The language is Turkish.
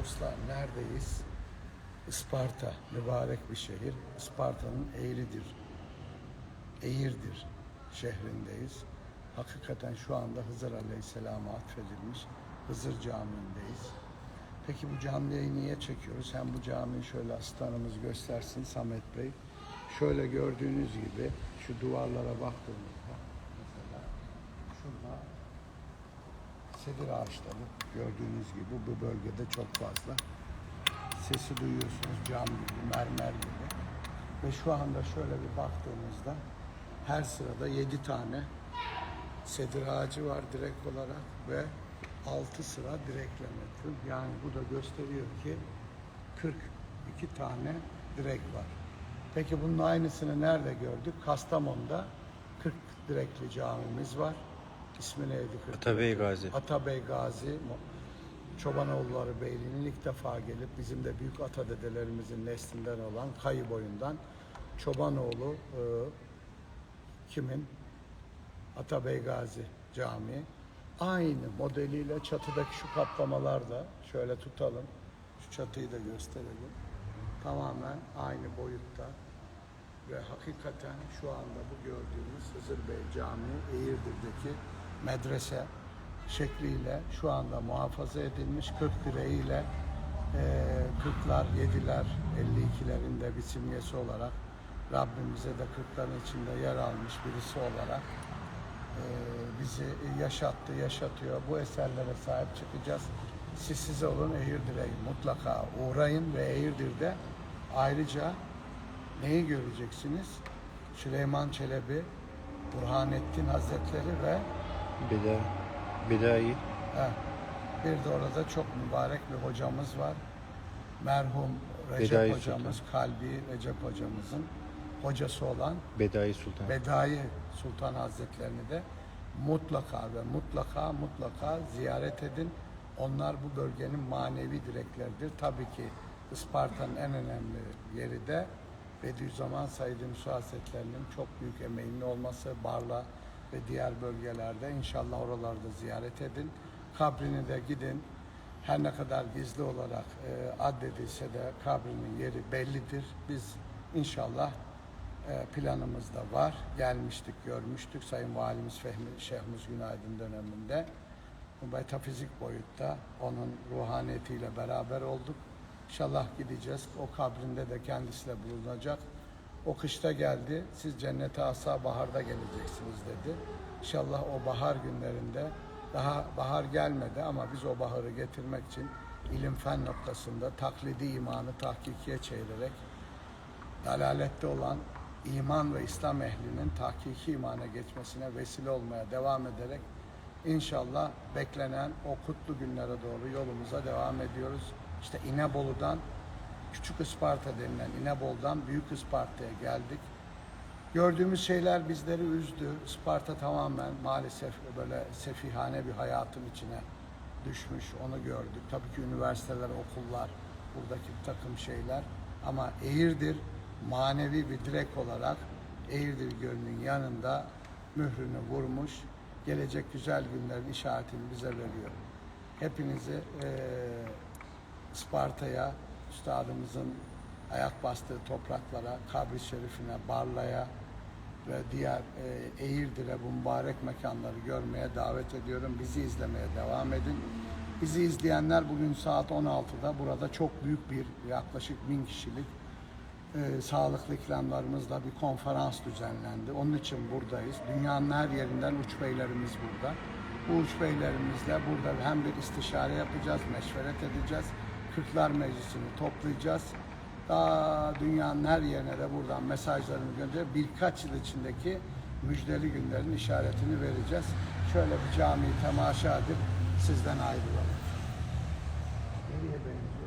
Dostlar neredeyiz? Isparta, mübarek bir şehir. Isparta'nın Eğridir, Eğirdir şehrindeyiz. Hakikaten şu anda Hızır Aleyhisselam'a atfedilmiş Hızır Camii'ndeyiz. Peki bu camiyi niye çekiyoruz? Hem bu camiyi şöyle asistanımız göstersin Samet Bey. Şöyle gördüğünüz gibi şu duvarlara baktığımızda sedir ağaçları gördüğünüz gibi bu bölgede çok fazla. Sesi duyuyorsunuz cam gibi, mermer gibi. Ve şu anda şöyle bir baktığımızda her sırada 7 tane sedir ağacı var direkt olarak ve 6 sıra direkleme tüm. Yani bu da gösteriyor ki 42 tane direk var. Peki bunun aynısını nerede gördük? Kastamonu'da 40 direkli camimiz var. İsmi neydi? 40 Atabey Gazi. Atabey Gazi, Çobanoğulları Beyliği'nin ilk defa gelip bizim de büyük ata dedelerimizin neslinden olan Kayı boyundan Çobanoğlu e, kimin? Atabey Gazi Camii. Aynı modeliyle çatıdaki şu kaplamalar da şöyle tutalım. Şu çatıyı da gösterelim. Tamamen aynı boyutta ve hakikaten şu anda bu gördüğümüz Hızır Bey Camii Eğirdir'deki medrese şekliyle şu anda muhafaza edilmiş 40 direğiyle e, 40'lar, 7'ler, 52'lerin de bir simgesi olarak Rabbimize de 40'ların içinde yer almış birisi olarak e, bizi yaşattı, yaşatıyor. Bu eserlere sahip çıkacağız. Siz siz olun Eğirdir'e mutlaka uğrayın ve Eğirdir'de ayrıca neyi göreceksiniz? Süleyman Çelebi, Burhanettin Hazretleri ve Bida, Bidai. he, bir de orada çok mübarek bir hocamız var. Merhum Recep Bedai hocamız, Kalbi Recep hocamızın hocası olan Bedai Sultan. Bedai Sultan Hazretlerini de mutlaka ve mutlaka mutlaka ziyaret edin. Onlar bu bölgenin manevi direkleridir. Tabii ki Isparta'nın en önemli yeri de Bediüzzaman Said Musa Hazretlerinin çok büyük emeğinin olması Barla ve diğer bölgelerde inşallah oralarda ziyaret edin. Kabrini de gidin. Her ne kadar gizli olarak e, addedilse de kabrinin yeri bellidir. Biz inşallah e, planımızda var. Gelmiştik, görmüştük Sayın Valimiz Fehmi Şehmuz Günaydın döneminde. Bu metafizik boyutta onun ruhaniyetiyle beraber olduk. İnşallah gideceğiz. O kabrinde de kendisiyle bulunacak. O kışta geldi. Siz cennete asa baharda geleceksiniz dedi. İnşallah o bahar günlerinde daha bahar gelmedi ama biz o baharı getirmek için ilim fen noktasında taklidi imanı tahkikiye çevirerek dalalette olan iman ve İslam ehlinin tahkiki imana geçmesine vesile olmaya devam ederek inşallah beklenen o kutlu günlere doğru yolumuza devam ediyoruz. İşte İnebolu'dan Küçük Isparta denilen İnebolu'dan Büyük Isparta'ya geldik. Gördüğümüz şeyler bizleri üzdü. Isparta tamamen maalesef böyle sefihane bir hayatın içine düşmüş. Onu gördük. Tabii ki üniversiteler, okullar, buradaki takım şeyler. Ama Eğirdir manevi bir direk olarak Eğirdir Gölü'nün yanında mührünü vurmuş. Gelecek güzel günlerin işaretini bize veriyor. Hepinizi eee Isparta'ya, üstadımızın ayak bastığı topraklara, kabri şerifine, Barla'ya ve diğer e, Eğirdir'e bu mübarek mekanları görmeye davet ediyorum. Bizi izlemeye devam edin. Bizi izleyenler bugün saat 16'da burada çok büyük bir yaklaşık bin kişilik e, sağlıklı ikramlarımızla bir konferans düzenlendi. Onun için buradayız. Dünyanın her yerinden uç beylerimiz burada. Bu uç beylerimizle burada hem bir istişare yapacağız, meşveret edeceğiz. Kırklar Meclisi'ni toplayacağız. Daha dünyanın her yerine de buradan mesajlarını gönderip birkaç yıl içindeki müjdeli günlerin işaretini vereceğiz. Şöyle bir camiyi temaşa edip sizden ayrılalım. Nereye benziyor?